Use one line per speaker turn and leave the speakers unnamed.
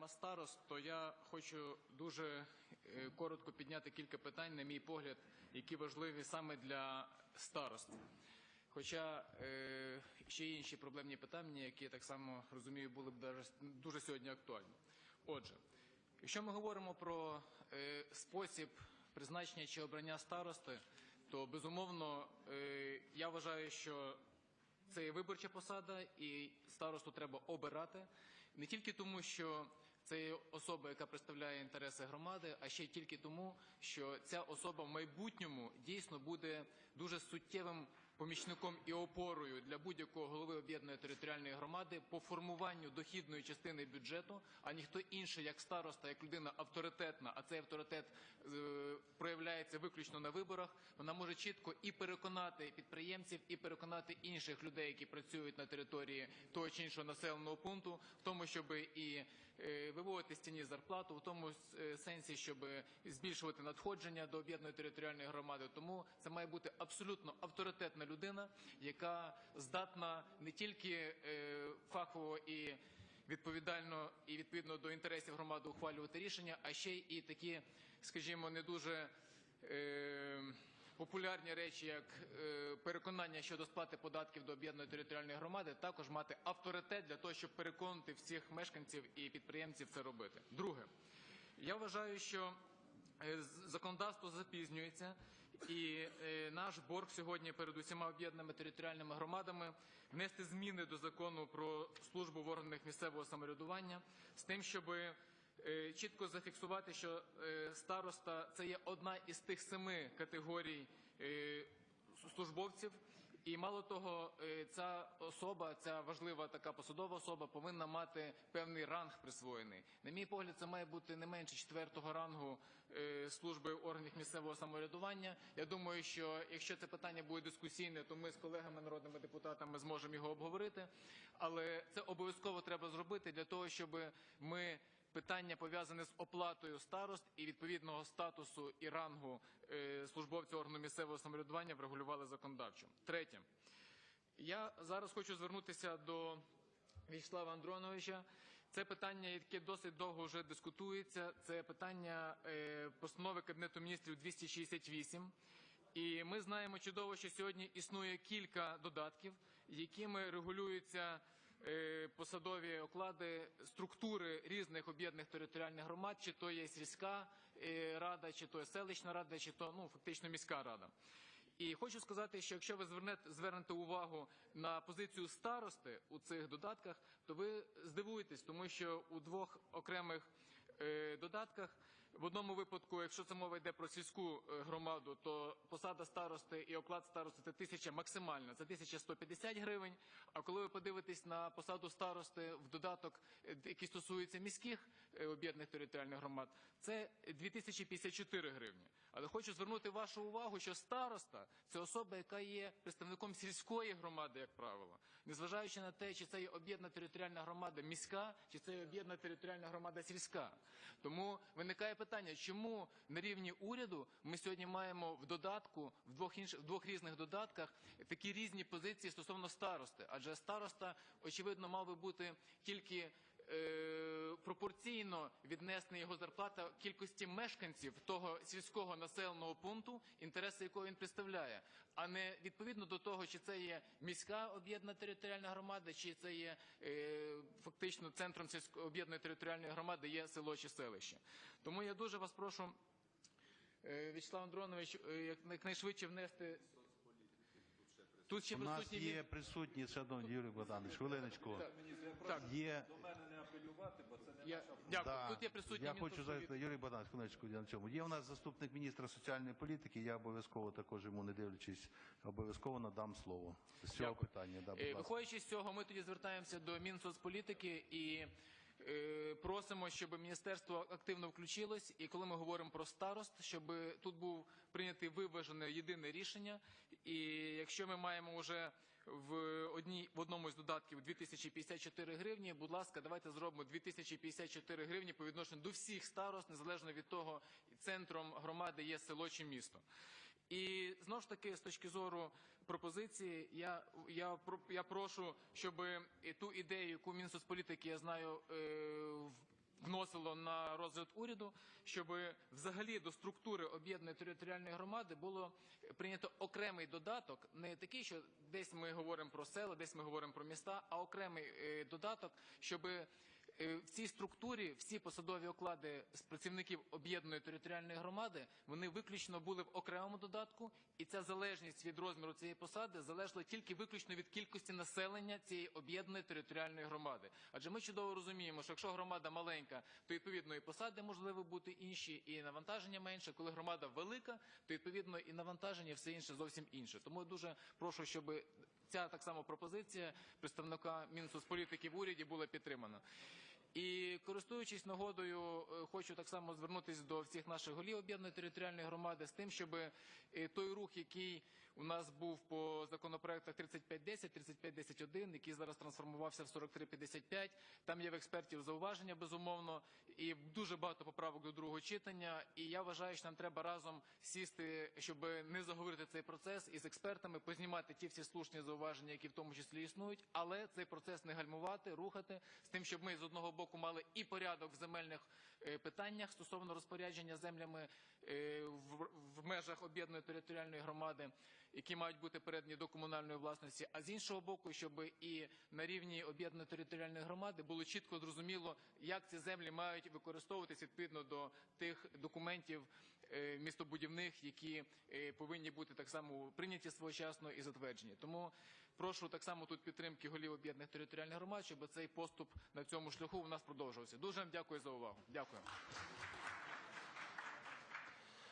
тема старост, то я хочу дуже е, коротко підняти кілька питань, на мій погляд, які важливі саме для старост. Хоча е, ще інші проблемні питання, які я так само розумію, були б дуже сьогодні актуальні. Отже, якщо ми говоримо про е, спосіб призначення чи обрання старости, то безумовно я вважаю, що це є виборча посада, і старосту треба обирати не тільки тому, що це є особа, яка представляє інтереси громади, а ще тільки тому, що ця особа в майбутньому дійсно буде дуже суттєвим помічником і опорою для будь-якого голови об'єднаної територіальної громади по формуванню дохідної частини бюджету, а ніхто інший, як староста, як людина авторитетна, а цей авторитет е, проявляється виключно на виборах. Вона може чітко і переконати підприємців, і переконати інших людей, які працюють на території того чи іншого населеного пункту, в тому, щоб і е, виводити з тіні зарплату, в тому е, сенсі, щоб збільшувати надходження до об'єднаної територіальної громади. Тому це має бути абсолютно авторитетна людина, яка здатна не тільки е, фахово і відповідально і відповідно до інтересів громади ухвалювати рішення, а ще й такі, скажімо, не дуже е, популярні речі, як е, переконання щодо сплати податків до об'єднаної територіальної громади, також мати авторитет для того, щоб переконати всіх мешканців і підприємців це робити. Друге, я вважаю, що законодавство запізнюється, і е, наш борг сьогодні перед усіма об'єднаними територіальними громадами внести зміни до закону про службу в органах місцевого самоврядування з тим, щоб е, чітко зафіксувати, що е, староста це є одна із тих семи категорій службовців. І мало того, е, ця особа, ця важлива така посадова особа, повинна мати певний ранг присвоєний. На мій погляд, це має бути не менше четвертого рангу е, служби в органах місцевого самоврядування. Я думаю, що якщо це питання буде дискусійне, то ми з колегами народними депутатами зможемо його обговорити. Але це обов'язково треба зробити для того, щоб ми питання пов'язане з оплатою старост і відповідного статусу і рангу е, службовця органу місцевого самоврядування врегулювали законодавчо. Третє. Я зараз хочу звернутися до Вячеслава Андроновича. Це питання, яке досить довго вже дискутується. Це питання е, постанови Кабінету міністрів 268. І ми знаємо чудово, що сьогодні існує кілька додатків, якими регулюються посадові оклади структури різних об'єднаних територіальних громад, чи то є сільська е, рада, чи то є селищна рада, чи то ну фактично міська рада. І хочу сказати, що якщо ви звернете, звернете увагу на позицію старости у цих додатках, то ви здивуєтесь, тому що у двох окремих е, додатках в одному випадку, якщо це мова йде про сільську е, громаду, то посада старости і оклад старости це тисяча максимальна, це 1150 гривень. А коли ви подивитесь на посаду старости в додаток, е, який стосується міських е, об'єднаних територіальних громад, це 2054 гривні. Але хочу звернути вашу увагу, що староста це особа, яка є представником сільської громади, як правило, незважаючи на те, чи це є об'єднана територіальна громада міська, чи це є об'єднана територіальна громада сільська. Тому виникає питання, чому на рівні уряду ми сьогодні маємо в додатку в двох інших в двох різних додатках такі різні позиції стосовно старости, адже староста очевидно мав би бути тільки пропорційно віднесена його зарплата кількості мешканців того сільського населеного пункту, інтереси якого він представляє, а не відповідно до того, чи це є міська об'єднана територіальна громада, чи це є е, фактично центром сільської об'єднаної територіальної громади є село чи селище. Тому я дуже вас прошу, е, Вячеслав Андронович, е, як- якнайшвидше внести. Тут ще
У нас
присутні
є присутні, шановні Юрій Богданович, хвилиночку.
так.
Є,
мене не апелювати, бо це не
Я
наша
дякую.
да,
Тут є присутні
я хочу запитати, Юрій Богданович, хвилиночку, я на цьому. Є у нас заступник міністра соціальної політики, я обов'язково також йому, не дивлячись, обов'язково надам слово з цього
Дякую.
питання. Да, будь
Е,
ласка.
Виходячи з цього, ми тоді звертаємося до Мінсоцполітики і е, просимо, щоб міністерство активно включилось. І коли ми говоримо про старост, щоб тут був прийнятий виважене єдине рішення. І якщо ми маємо вже в одній в одному з додатків 2054 гривні, будь ласка, давайте зробимо 2054 гривні по відношенню до всіх старост, незалежно від того, центром громади є село чи місто. І знову ж таки, з точки зору пропозиції, я, я, я прошу, щоб ту ідею, яку Мінсоцполітики, я знаю, в- вносить поступило на розгляд уряду, щоб взагалі до структури об'єднаної територіальної громади було прийнято окремий додаток, не такий, що десь ми говоримо про села, десь ми говоримо про міста, а окремий е, додаток, щоб в цій структурі всі посадові оклади з працівників об'єднаної територіальної громади вони виключно були в окремому додатку, і ця залежність від розміру цієї посади залежала тільки виключно від кількості населення цієї об'єднаної територіальної громади. Адже ми чудово розуміємо, що якщо громада маленька, то відповідно і посади можливо бути інші, і навантаження менше. Коли громада велика, то відповідно і навантаження все інше зовсім інше. Тому я дуже прошу, щоб ця так само пропозиція представника Мінсоцполітики в уряді була підтримана. І користуючись нагодою, е, хочу так само звернутися до всіх наших голів об'єднаної територіальної громади з тим, щоб е, той рух, який у нас був по законопроектах 3510, 3510-1, який зараз трансформувався в 4355, там є в експертів зауваження, безумовно, і дуже багато поправок до другого читання. І я вважаю, що нам треба разом сісти, щоб не заговорити цей процес і з експертами познімати ті всі слушні зауваження, які в тому числі існують, але цей процес не гальмувати, рухати з тим, щоб ми з одного боку мали і порядок в земельних е, питаннях стосовно розпорядження землями е, в межах об'єднаної територіальної громади, які мають бути передані до комунальної власності, а з іншого боку, щоб і на рівні об'єднаної територіальної громади було чітко зрозуміло, як ці землі мають використовуватись відповідно до тих документів е, містобудівних, які е, повинні бути так само прийняті своєчасно і затверджені. Тому прошу так само тут підтримки голів об'єднаних територіальних громад, щоб цей поступ на цьому шляху у нас продовжувався. Дуже вам дякую за увагу. Дякую.